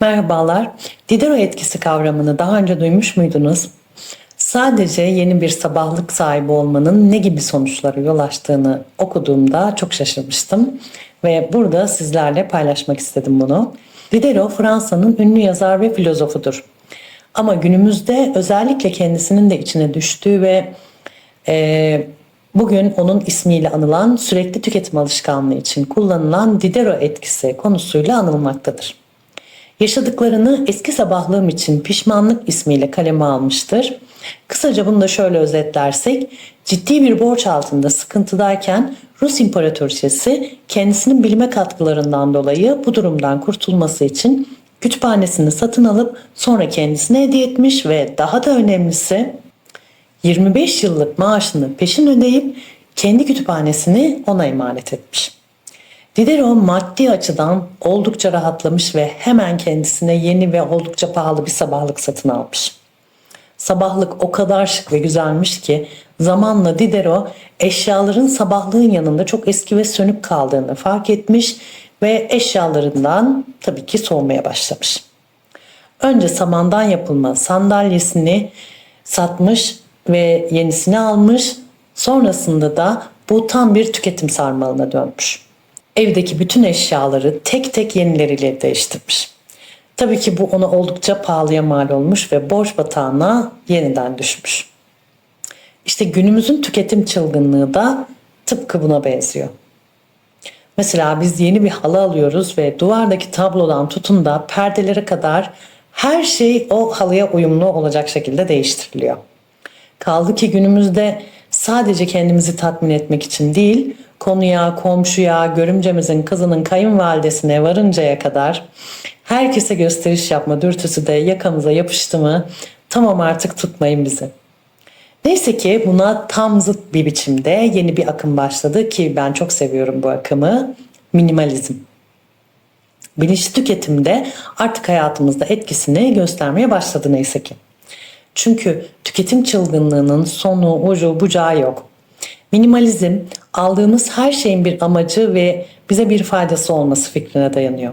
Merhabalar. Diderot etkisi kavramını daha önce duymuş muydunuz? Sadece yeni bir sabahlık sahibi olmanın ne gibi sonuçlara yol açtığını okuduğumda çok şaşırmıştım ve burada sizlerle paylaşmak istedim bunu. Diderot Fransa'nın ünlü yazar ve filozofudur. Ama günümüzde özellikle kendisinin de içine düştüğü ve e, bugün onun ismiyle anılan sürekli tüketim alışkanlığı için kullanılan Diderot etkisi konusuyla anılmaktadır. Yaşadıklarını eski sabahlığım için pişmanlık ismiyle kaleme almıştır. Kısaca bunu da şöyle özetlersek, ciddi bir borç altında sıkıntıdayken Rus İmparatoriçesi kendisinin bilime katkılarından dolayı bu durumdan kurtulması için kütüphanesini satın alıp sonra kendisine hediye etmiş ve daha da önemlisi 25 yıllık maaşını peşin ödeyip kendi kütüphanesini ona emanet etmiş. Diderot maddi açıdan oldukça rahatlamış ve hemen kendisine yeni ve oldukça pahalı bir sabahlık satın almış. Sabahlık o kadar şık ve güzelmiş ki zamanla Diderot eşyaların sabahlığın yanında çok eski ve sönük kaldığını fark etmiş ve eşyalarından tabii ki soğumaya başlamış. Önce samandan yapılma sandalyesini satmış ve yenisini almış. Sonrasında da bu tam bir tüketim sarmalına dönmüş. Evdeki bütün eşyaları tek tek yenileriyle değiştirmiş. Tabii ki bu ona oldukça pahalıya mal olmuş ve borç batağına yeniden düşmüş. İşte günümüzün tüketim çılgınlığı da tıpkı buna benziyor. Mesela biz yeni bir halı alıyoruz ve duvardaki tablodan tutun da perdelere kadar her şey o halıya uyumlu olacak şekilde değiştiriliyor. Kaldı ki günümüzde sadece kendimizi tatmin etmek için değil, konuya, komşuya, görümcemizin kızının kayınvalidesine varıncaya kadar herkese gösteriş yapma dürtüsü de yakamıza yapıştı mı tamam artık tutmayın bizi. Neyse ki buna tam zıt bir biçimde yeni bir akım başladı ki ben çok seviyorum bu akımı. Minimalizm. Bilinçli tüketimde artık hayatımızda etkisini göstermeye başladı neyse ki. Çünkü tüketim çılgınlığının sonu, ucu, bucağı yok. Minimalizm aldığımız her şeyin bir amacı ve bize bir faydası olması fikrine dayanıyor.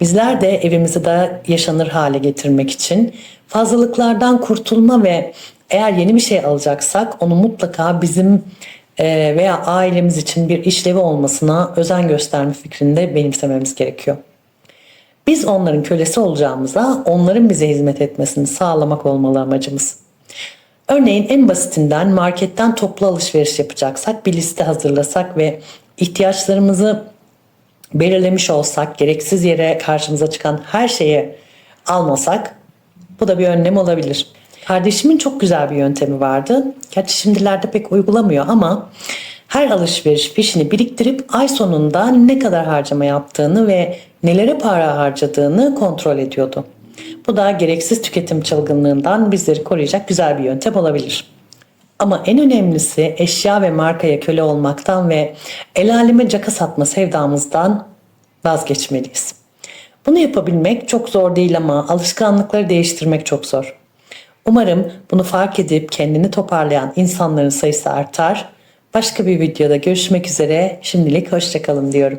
Bizler de evimizi daha yaşanır hale getirmek için fazlalıklardan kurtulma ve eğer yeni bir şey alacaksak onu mutlaka bizim e, veya ailemiz için bir işlevi olmasına özen gösterme fikrinde benimsememiz gerekiyor. Biz onların kölesi olacağımıza onların bize hizmet etmesini sağlamak olmalı amacımız. Örneğin en basitinden marketten toplu alışveriş yapacaksak bir liste hazırlasak ve ihtiyaçlarımızı belirlemiş olsak, gereksiz yere karşımıza çıkan her şeyi almasak bu da bir önlem olabilir. Kardeşimin çok güzel bir yöntemi vardı. Gerçi şimdilerde pek uygulamıyor ama her alışveriş fişini biriktirip ay sonunda ne kadar harcama yaptığını ve nelere para harcadığını kontrol ediyordu. Bu da gereksiz tüketim çılgınlığından bizleri koruyacak güzel bir yöntem olabilir. Ama en önemlisi eşya ve markaya köle olmaktan ve el aleme caka satma sevdamızdan vazgeçmeliyiz. Bunu yapabilmek çok zor değil ama alışkanlıkları değiştirmek çok zor. Umarım bunu fark edip kendini toparlayan insanların sayısı artar. Başka bir videoda görüşmek üzere. Şimdilik hoşçakalın diyorum.